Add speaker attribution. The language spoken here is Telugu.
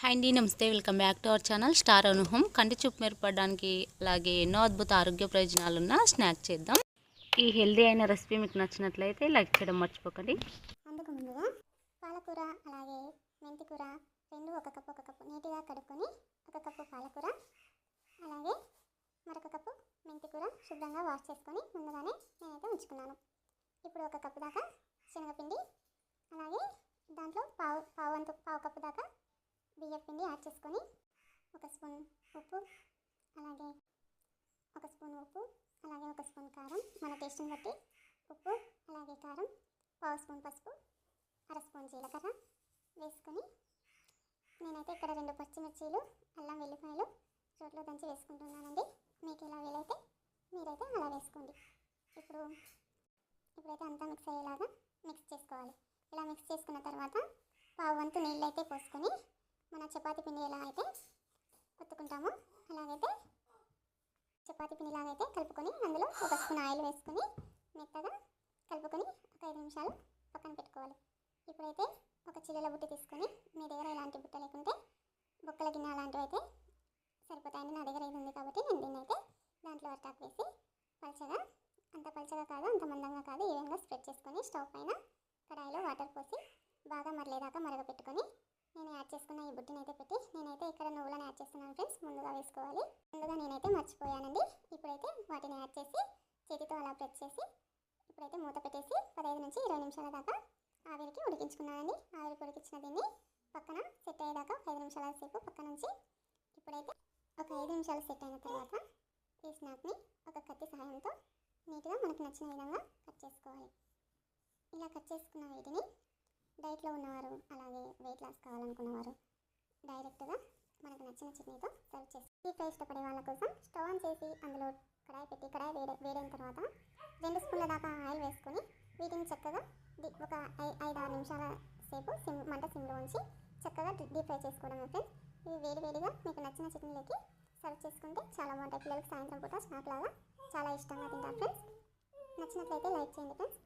Speaker 1: హాయ్ అండి నమస్తే. Welcome back to our channel star అనుహం. కంటి చూపు మెరుపడడానికి అలాగే ఎన్నో అద్భుత ఆరోగ్య ప్రయోజనాలు ఉన్న స్నాక్ చేద్దాం. ఈ హెల్దీ అయిన రెసిపీ మీకు నచ్చినట్లయితే లైక్ చేయడం మర్చిపోకండి.
Speaker 2: అందుకు ముందుగా పాలకూర అలాగే మెంతికూర రెండు ఒక కప్పు ఒక కప్పు నీట్గా కడుక్కొని ఒక కప్పు పాలకూర అలాగే మరొక కప్పు మెంతి కూర శుభ్రంగా వాష్ చేసుకొని ముందుగానే నేనైతే ఉంచుకున్నాను. ఇప్పుడు ఒక కప్పు దాకా శనగపిండి అలాగే దాంట్లో పావు పావు వంతు పావు కప్పు దాకా బియ్యం పిండి యాడ్ చేసుకొని ఒక స్పూన్ ఉప్పు అలాగే ఒక స్పూన్ ఉప్పు అలాగే ఒక స్పూన్ కారం. మన టేస్ట్ని బట్టి ఉప్పు అలాగే కారం పావు స్పూన్ పసుపు అర స్పూన్ జీలకర్ర వేసుకొని నేనైతే ఇక్కడ రెండు పచ్చిమిర్చీలు అల్లం వెల్లిపాయలు రోట్లో దంచి వేసుకుంటున్నానండి. మీకు ఎలా వీలైతే మీరైతే అలా వేసుకోండి. ఇప్పుడు ఇప్పుడైతే అంతా మిక్స్ అయ్యేలాగా మిక్స్ చేసుకోవాలి. ఇలా మిక్స్ చేసుకున్న తర్వాత పావు వంతు నీళ్ళు అయితే పోసుకొని మన చపాతీ పిండి ఎలా అయితే కొట్టుకుంటామో అలాగైతే చపాతీ పిండిలాగైతే కలుపుకొని అందులో ఒక స్పూన్ ఆయిల్ వేసుకొని మెత్తగా కలుపుకొని ఒక ఐదు నిమిషాలు పక్కన పెట్టుకోవాలి. ఇప్పుడైతే ఒక చిల్లెల బుట్ట తీసుకొని మీ దగ్గర ఇలాంటి బుట్ట లేకుంటే బొక్కల గిన్నె అలాంటివి అయితే సరిపోతాయండి. నా దగ్గర ఇది ఉంది కాబట్టి నేను దీన్ని అయితే దాంట్లో అటాక్ వేసి పలచగా అంత పలచగా కాదు అంత మందంగా కాదు ఈ విధంగా స్ప్రెడ్ చేసుకొని స్టవ్ పైన కడాయిలో వాటర్ పోసి బాగా మరలేదాకా మరగపెట్టుకొని నేను యాడ్ చేసుకున్న ఈ బుట్టిని అయితే పెట్టి నేనైతే ఇక్కడ నువ్వులను యాడ్ చేస్తున్నాను ఫ్రెండ్స్ ముందుగా వేసుకోవాలి. ముందుగా నేనైతే మర్చిపోయానండి. ఇప్పుడైతే వాటిని యాడ్ చేసి చేతితో అలా ప్రెస్ చేసి ఇప్పుడైతే మూత పెట్టేసి పదహైదు నుంచి ఇరవై నిమిషాల దాకా ఆవిరికి ఉడికించుకున్నానండి. ఆవిరికి ఉడికించిన దీన్ని పక్కన సెట్ అయ్యేదాకా ఐదు నిమిషాల సేపు పక్క నుంచి ఇప్పుడైతే ఒక ఐదు నిమిషాలు సెట్ అయిన తర్వాత ఈ స్నాక్ని ఒక కత్తి సహాయంతో నీట్గా మనకు నచ్చిన విధంగా కట్ చేసుకోవాలి. ఇలా కట్ చేసుకున్న వీటిని డైట్లో ఉన్నవారు అలాగే వెయిట్ లాస్ కావాలనుకున్నవారు డైరెక్ట్గా మనకు నచ్చిన చట్నీతో సర్వ్ చేసి ఈ ఫ్రై ఇష్టపడే వాళ్ళ కోసం స్టవ్ ఆన్ చేసి అందులో కడాయి పెట్టి కడాయి వేడి వేడైన తర్వాత రెండు స్పూన్ల దాకా ఆయిల్ వేసుకొని వీటిని చక్కగా ఒక ఐ ఐదు ఆరు నిమిషాల సేపు సిమ్ మంట సిమ్లో ఉంచి చక్కగా డీప్ ఫ్రై చేసుకోవడం ఫ్రెండ్స్. ఇవి వేడివేడిగా మీకు నచ్చిన చట్నీలోకి సర్వ్ చేసుకుంటే చాలా బాగుంటాయి. పిల్లలకి సాయంత్రం పూట స్నాక్ లాగా చాలా ఇష్టంగా తింటారు ఫ్రెండ్స్. నచ్చినట్లయితే లైక్ చేయండి ఫ్రెండ్స్.